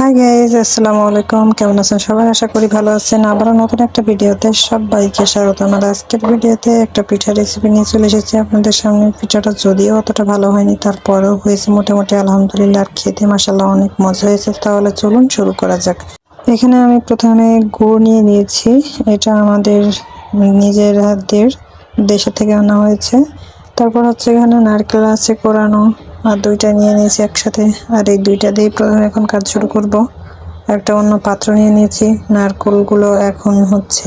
Hi guys আসসালামু আলাইকুম। কেমন আছেন সবাই? আশা করি ভালো আছেন। আবারও নতুন একটা ভিডিওতে সবাইকে স্বাগত। আমার আজকের ভিডিওতে একটা পিঠা রেসিপি নিয়ে চলে এসেছি। আপনাদের সামনে পিঠাটা যদিও অতটা ভালো হয়নি, তারপরেও হয়েছে মোটামুটি আলহামদুলিল্লাহ। আর খেতে মাসাল্লাহ অনেক মজা হয়েছে। তাহলে চলুন শুরু করা যাক। এখানে আমি প্রথমে গুড় নিয়ে নিয়েছি। এটা আমাদের নিজের হাতের দেশে থেকে আনা হয়েছে। তারপর হচ্ছে এখানে নারকেল আছে কোরানো। আর দুইটা নিয়ে নিয়েছি একসাথে। আর এই দুইটা দিয়েই প্রথমে এখন কাজ শুরু করব। একটা অন্য পাত্র নিয়ে নিয়েছি। নারকোলগুলো এখন হচ্ছে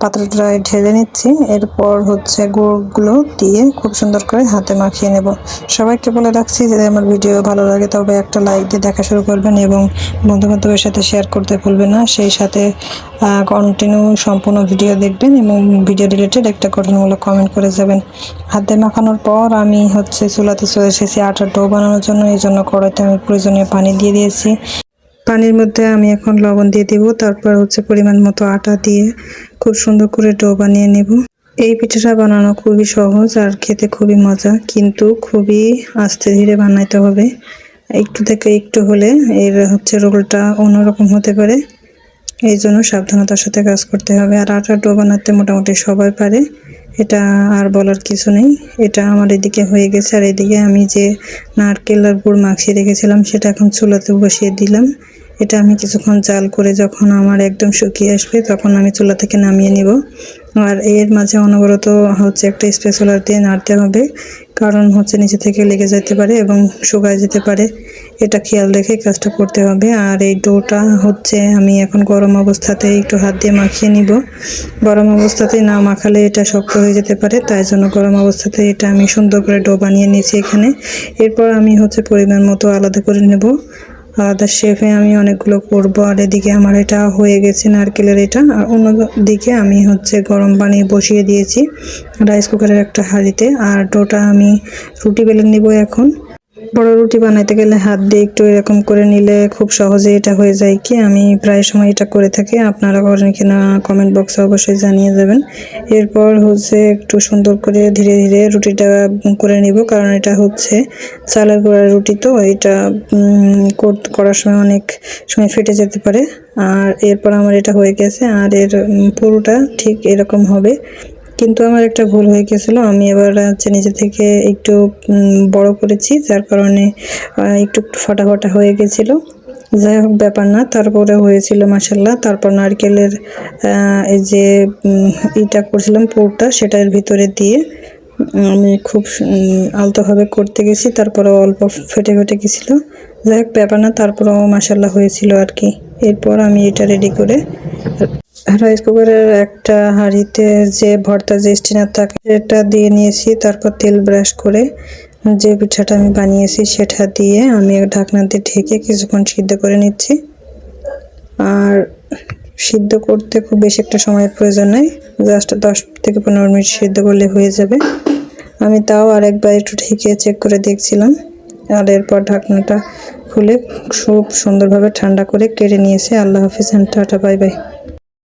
পাত্রটায় ঢেলে নিচ্ছি। এরপর হচ্ছে গুড়গুলো দিয়ে খুব সুন্দর করে হাতে মাখিয়ে নেব। সবাইকে বলে রাখছি যদি আমার ভিডিও ভালো লাগে, তবে একটা লাইক দিয়ে দেখা শুরু করবেন এবং বন্ধু বান্ধবের সাথে শেয়ার করতে ভুলবেন না। সেই সাথে কন্টিনিউ সম্পূর্ণ ভিডিও দেখবেন এবং ভিডিও রিলেটেড একটা গঠনমূলক কমেন্ট করে যাবেন। হাতে মাখানোর পর আমি হচ্ছে চুলাতে চলে এসেছি আটার ডো বানানোর জন্য। এই জন্য কড়াইতে আমি প্রয়োজনীয় পানি দিয়ে দিয়েছি। পানির মধ্যে আমি এখন লবণ দিয়ে দিব, তারপর হচ্ছে পরিমাণ মতো আটা দিয়ে খুব সুন্দর করে ডো বানিয়ে নেব। এই পিঠাটা বানানো খুবই সহজ আর খেতে খুবই মজা, কিন্তু খুবই আস্তে ধীরে বানাইতে হবে। একটু থেকে একটু হলে এর হচ্ছে রোলটা অন্যরকম হতে পারে। এই জন্য সাবধানতার সাথে কাজ করতে হবে। আর আটা ডো বানাতে মোটামুটি সবাই পারে, এটা আর বলার কিছু নেই। এটা আমার এদিকে হয়ে গেছে, আর এদিকে আমি যে নারকেল আর গুড় মাখিয়ে রেখেছিলাম, সেটা এখন চুলাতে বসিয়ে দিলাম। এটা আমি কিছুক্ষণ জাল করে যখন আমার একদম শুকিয়ে আসবে তখন আমি চুলা থেকে নামিয়ে নিব। আর এর মাঝে অনবরত হচ্ছে একটা স্পেশালার দিয়ে নাড়তে হবে, কারণ হচ্ছে নিচে থেকে লেগে যেতে পারে এবং শুকায় যেতে পারে। এটা খেয়াল রেখে কাজটা করতে হবে। আর এই ডোটা হচ্ছে আমি এখন গরম অবস্থাতে একটু হাত দিয়ে মাখিয়ে নিব। গরম অবস্থাতে না মাখালে এটা শক্ত হয়ে যেতে পারে, তাই জন্য গরম অবস্থাতে এটা আমি সুন্দর করে ডো বানিয়ে নিয়েছি এখানে। এরপর আমি হচ্ছে পরিমাণ মতো আলাদা করে নেব। আলাদা শেফে আমি অনেকগুলো করব। আর এদিকে আমার এটা হয়ে গেছে নারকেলের এটা। আর অন্য দিকে আমি হচ্ছে গরম পানি বসিয়ে দিয়েছি রাইস কুকারের একটা হাঁড়িতে। আর ডোটা আমি রুটি বেলে নিব এখন। বড় রুটি বানাইতে গেলে হাত দিয়ে একটু এরকম করে নিলে খুব সহজে এটা হয়ে যায় কি? আমি প্রায় সময় এটা করে থাকি। আপনারা করেন কিনা কমেন্ট বক্সে অবশ্যই জানিয়ে যাবেন এরপর হচ্ছে একটু সুন্দর করে ধীরে ধীরে রুটিটা করে নিব, কারণ এটা হচ্ছে চালের গোড়ার রুটি তো, এটা করার সময় অনেক সময় ফেটে যেতে পারে। আর এরপর আমার এটা হয়ে গেছে, আর এর পুরোটা ঠিক এরকম হবে। কিন্তু আমার একটা ভুল হয়ে গেছিল। আমি এবার হচ্ছে নিজে থেকে একটু বড় করেছি, যার কারণে একটু একটু ফাটা ফাটা হয়ে গেছিল। যাই হোক, ব্যাপার না, তারপরে হয়েছিল মাসাল্লাহ তারপর নারকেলের এই যে ইটা করছিলাম, পুরটা সেটার ভিতরে দিয়ে আমি খুব আলতোভাবে করতে গেছি তারপরে অল্প ফেটে ফেটে গেছিল। যাই হোক, ব্যাপার না, তারপরেও মাসাল্লাহ হয়েছিল আর কি। এরপর আমি এটা রেডি করে রাইস কুকারের একটা হাঁড়িতে যে ভর্তা, যে স্টিনার থাকে, সেটা দিয়ে নিয়েছি। তারপর তেল ব্রাশ করে যে পিঠাটা আমি বানিয়েছি, সেটা দিয়ে আমি ঢাকনা দিয়ে ঢেকে কিছুক্ষণ সিদ্ধ করে নিচ্ছি। আর সিদ্ধ করতে খুব বেশি একটা সময়ের প্রয়োজন নেই। জাস্ট দশ থেকে পনেরো মিনিট সিদ্ধ করলে হয়ে যাবে। আমি তাও আরেকবার একটু ঢেকে চেক করে দেখছিলাম। আর এরপর ঢাকনাটা খুলে খুব সুন্দরভাবে ঠান্ডা করে কেটে নিয়েছে। আল্লাহ হাফিজ হ্যান্ড টাটা, বাই বাই।